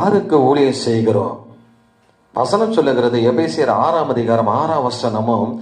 யாருக்கு ஊழியம் செய்கிறோம்? வசனம் சொல்லுகிறது எபேசியர் ஆறாம் அதிகாரம் ஆறாம் வசனமும்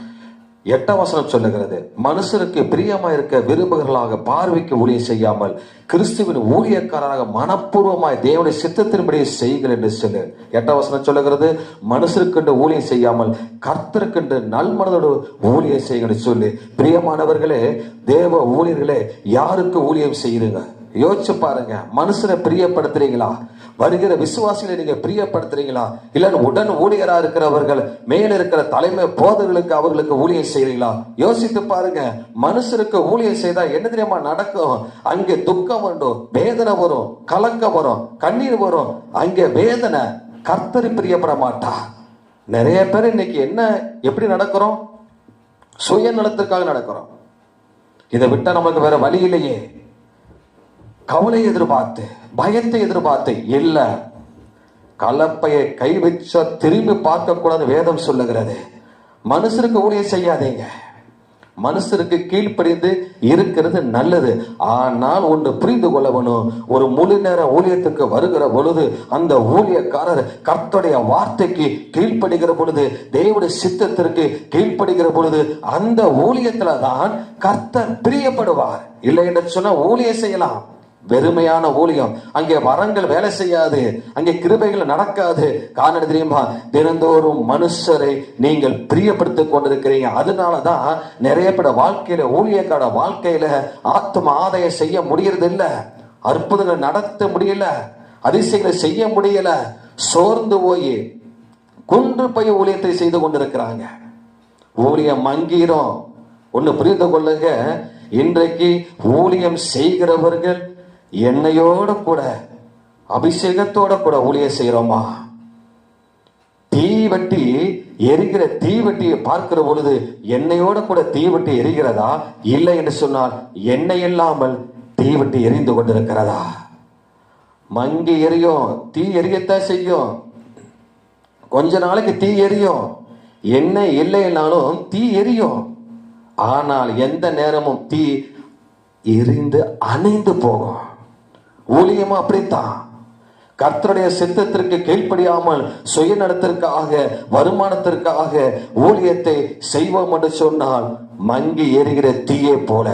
எட்டாம் வசனம் சொல்லுகிறது மனுஷருக்கு பிரியமா இருக்க விரும்புகிறவர்களாக பார்வைக்கு ஊழியம் செய்யாமல் கிறிஸ்துவின் ஊழியக்காரராக மனப்பூர்வமாய் தேவனுடைய சித்தத்தின்படி செய்கிற என்று சொல்லு. எட்டாம் வசனம் சொல்லுகிறது மனுஷருக்கென்று ஊழியம் செய்யாமல் கர்த்தருக்கென்று நல்மனதோடு ஊழியம் செய்யுங்கன்னு சொல்லு. பிரியமானவர்களே தேவ ஊழியர்களே யாருக்கு ஊழியம் செய்யுங்க யோசிச்சு பாருங்க. மனுஷனை பிரியப்படுத்துறீங்களா? வருகிற விசுவாசிகளை நீங்க பிரியப்படுத்துறீங்களா? இல்லைன்னு உடன் ஊழியரா இருக்கிறவர்கள் மேல இருக்கிற தலைமை போதர்களுக்கு அவர்களுக்கு ஊழியம் செய்றீங்களா? யோசித்து பாருங்க. மனுஷருக்கு ஊழியம் செய்தா என்ன தெரியுமா நடக்கும்? அங்கே துக்கம் வரும் வேதனை வரும் கலக்கம் வரும் கண்ணீர் வரும். அங்கே வேதனை கர்த்தர் பிரியப்பட மாட்டா. நிறைய பேர் இன்னைக்கு என்ன எப்படி நடக்கிறோம்? சுயநலத்திற்காக நடக்கிறோம். இதை விட்டா நமக்கு வேற வழி இல்லையே. கவலை எதிர்பார்த்து பயத்தை எதிர்பார்த்து இல்ல கலப்பையை கை வச்ச திரும்பி பார்க்க கூடாது வேதம் சொல்லுகிறது. மனுஷருக்கு ஊழியம் செய்யாதீங்க. மனுஷருக்கு கீழ்ப்படிந்து இருக்கிறது நல்லது. ஆனால் ஒன்று புரிந்து கொள்ளவனும் ஒரு முழு நேர ஊழியத்துக்கு வருகிற பொழுது அந்த ஊழியக்காரர் கர்த்தருடைய வார்த்தைக்கு கீழ்ப்படுகிற பொழுது தேவடைய சித்தத்திற்கு கீழ்ப்படுகிற பொழுது அந்த ஊழியத்துல தான் கர்த்தர் பிரியப்படுவார். இல்லை என்று சொன்னா ஊழியம் செய்யலாம். வெறுமையான ஊழியம். அங்கே வரங்கள் வேலை செய்யாது. அங்கே கிருபைகள் நடக்காது. காரணம் தெரியுமா? தினந்தோறும் மனுஷரை நீங்கள் பிரியப்படுத்தி கொண்டிருக்கிறீங்க. அதனாலதான் நிறைய பேட வாழ்க்கையில ஊழியக்கார வாழ்க்கையில ஆத்ம ஆதாயம் செய்ய முடியறது இல்ல அற்புதங்கள் நடத்த முடியல. அதிசயங்களை செய்ய முடியல. சோர்ந்து போய் குன்று போய் ஊழியத்தை செய்து கொண்டிருக்கிறாங்க. ஊழியம் மங்கீரும். ஒன்று புரிந்து கொள்ளுங்க. இன்றைக்கு ஊழியம் செய்கிறவர்கள் என்னையோட கூட அபிஷேகத்தோட கூட ஊழிய செய்கிறோமா? தீவட்டி எரிகிற தீவட்டியை பார்க்கிற பொழுது எண்ணெயோட கூட தீவட்டி எரிகிறதா? இல்லை என்று சொன்னால் எண்ணெய் இல்லாமல் தீவட்டி எரிந்து கொண்டிருக்கிறதா? மங்கி எரியும் தீ எரியத்தான் செய்யும். கொஞ்ச நாளைக்கு தீ எரியும். எண்ணெய் இல்லைன்னாலும் தீ எரியும். ஆனால் எந்த நேரமும் தீ எரிந்து அணைந்து போகும். ஊழியமும் அப்படித்தான். கர்த்தருடைய சித்தத்திற்கு கீழ்ப்படியாமல் சுயநலத்திற்காக வருமானத்திற்காக ஊழியத்தை செய்வோம் என்று சொன்னால் மங்கி எரிகிற தீயை போல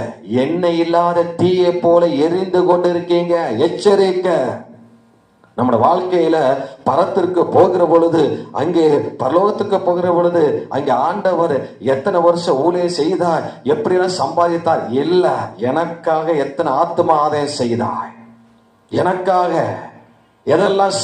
எண்ணெய் இல்லாத தீயை போல எரிந்து கொண்டிருக்கீங்க எச்சரிக்கை. நம்முடைய வாழ்க்கையில பரத்திற்கு போகிற பொழுது அங்கே பரலோகத்துக்கு போகிற பொழுது அங்கே ஆண்டவர் எத்தனை வருஷம் ஊழியம் செய்தார் எப்படியெல்லாம் சம்பாதித்தார்? இல்லை எனக்காக எத்தனை ஆத்மா ஆதாயம் செய்தாய் எனக்காக எதெல்லாம்